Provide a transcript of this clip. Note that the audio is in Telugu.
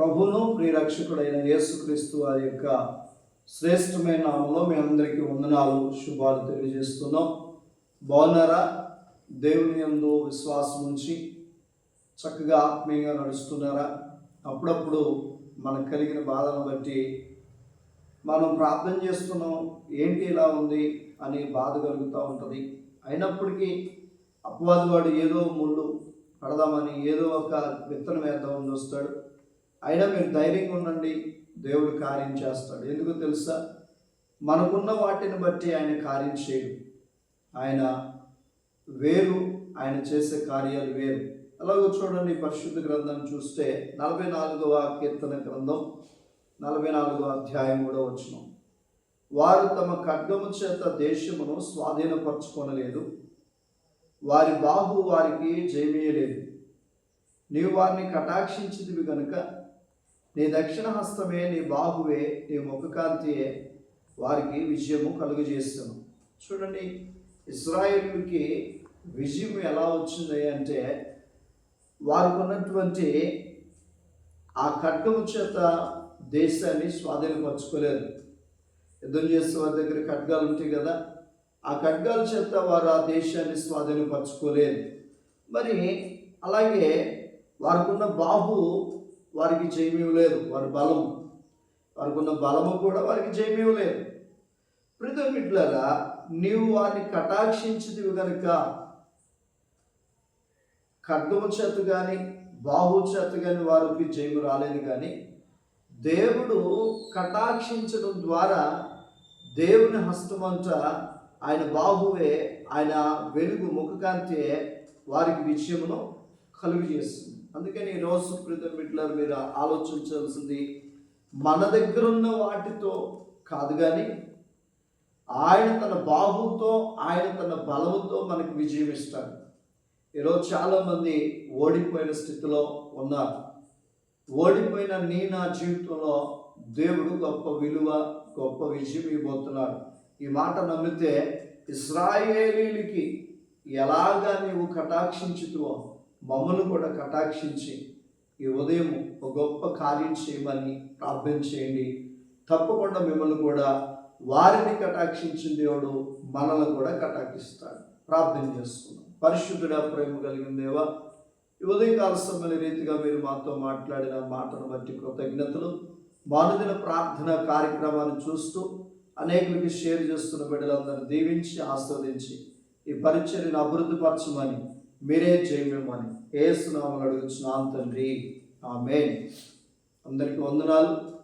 ప్రభును ప్రియరక్షకుడైన యేసుక్రీస్తు వారి యొక్క శ్రేష్టమైన నామంలో మీ అందరికీ వందనాలు శుభాలు తెలియజేస్తున్నాం. బాగున్నారా? దేవుని ఎందు విశ్వాసం ఉంచి చక్కగా ఆత్మీయంగా నడుస్తున్నారా? అప్పుడప్పుడు మనకు కలిగిన బాధను బట్టి మనం ప్రార్థన చేస్తున్నాం ఏంటి ఇలా ఉంది అని బాధ కలుగుతూ ఉంటుంది. అయినప్పటికీ అపవాది వాడు ఏదో ముళ్ళు పడదామని ఏదో ఒక విత్తనం వేద్దామని వస్తాడు. అయినా మీరు ధైర్యంగా ఉండండి. దేవుడు కార్యం చేస్తాడు. ఎందుకు తెలుసా? మనకున్న వాటిని బట్టి ఆయన కార్యం చేయడు. ఆయన వేరు ఆయన చేసే కార్యాలు వేరు. అలాగో చూడండి పరిశుద్ధ గ్రంథం చూస్తే నలభై నాలుగవ కీర్తన గ్రంథం నలభై నాలుగవ అధ్యాయం కూడా వచ్చిన వారు తమ ఖడ్గము చేత దేశమును స్వాధీనపరచుకొనలేదు. వారి బాహు వారికి జయమీయలేదు. నీవు వారిని కటాక్షించిదివి కనుక నీ దక్షిణ హస్తమే నీ బాహువే నీ ముఖకాంతియే వారికి విజయము కలుగజేస్తాను. చూడండి ఇస్రాయేల్కి విజయం ఎలా వచ్చింది అంటే వారికి ఉన్నటువంటి ఆ ఖడ్గము చేత దేశాన్ని స్వాధీనపరచుకోలేదు. యుద్ధం చేసే వారి దగ్గర ఖడ్గాలు ఉంటాయి కదా ఆ ఖడ్గాల చేత వారు ఆ దేశాన్ని స్వాధీనపరచుకోలేదు. మరి అలాగే వారికి ఉన్న బాహు వారికి జయమివ్వలేదు వారి బలము. వారికి ఉన్న బలము కూడా వారికి జయమివ్వలేదు ప్రిత నీవు వారిని కటాక్షించిదివి కనుక ఖడ్గము చేత కానీ బాహు చేత కానీ వారికి జయము రాలేదు కానీ దేవుడు కటాక్షించడం ద్వారా దేవుని హస్తమంతా ఆయన బాహువే ఆయన వెలుగు ముఖకాంతియే వారికి విజయమును కలుగు చేస్తుంది. అందుకని ఈరోజు ప్రీతం బిడ్డలారు మీరు ఆలోచించాల్సింది మన దగ్గర ఉన్న వాటితో కాదు కానీ ఆయన తన బాహుతో ఆయన తన బలముతో మనకు విజయం ఇస్తాడు. ఈరోజు చాలామంది ఓడిపోయిన స్థితిలో ఉన్నారు. ఓడిపోయిన నీ నా జీవితంలో దేవుడు గొప్ప విలువ గొప్ప విజయం ఇవ్వబోతున్నాడు. ఈ మాట నమ్మితే ఇస్రాయేలీలకి ఎలాగా నీవు కటాక్షించుతువో మమ్మల్ని కూడా కటాక్షించి ఈ ఉదయం ఒక గొప్ప కార్యం చేయమని ప్రార్థన చేయండి. తప్పకుండా మిమ్మల్ని కూడా వారిని కటాక్షించిన దేవుడు మనల్ని కూడా కటాక్షిస్తాడు. ప్రార్థన చేసుకున్నాం పరిశుద్ధుడ ప్రేమ కలిగిన దేవా ఈ ఉదయకాల సమయ రీతిగా మీరు మాతో మాట్లాడిన మాటను బట్టి కృతజ్ఞతలు. మానుదిన ప్రార్థన కార్యక్రమాన్ని చూస్తూ అనేకులకి షేర్ చేస్తున్న బిడ్డలందరూ దీవించి ఆస్వాదించి ఈ పరిచర్యను అభివృద్ధిపరచమని మీరే చేయమని ఏసునామలు అడుగుతున్నాను తండ్రి. ఆమె అందరికీ వందనాలు.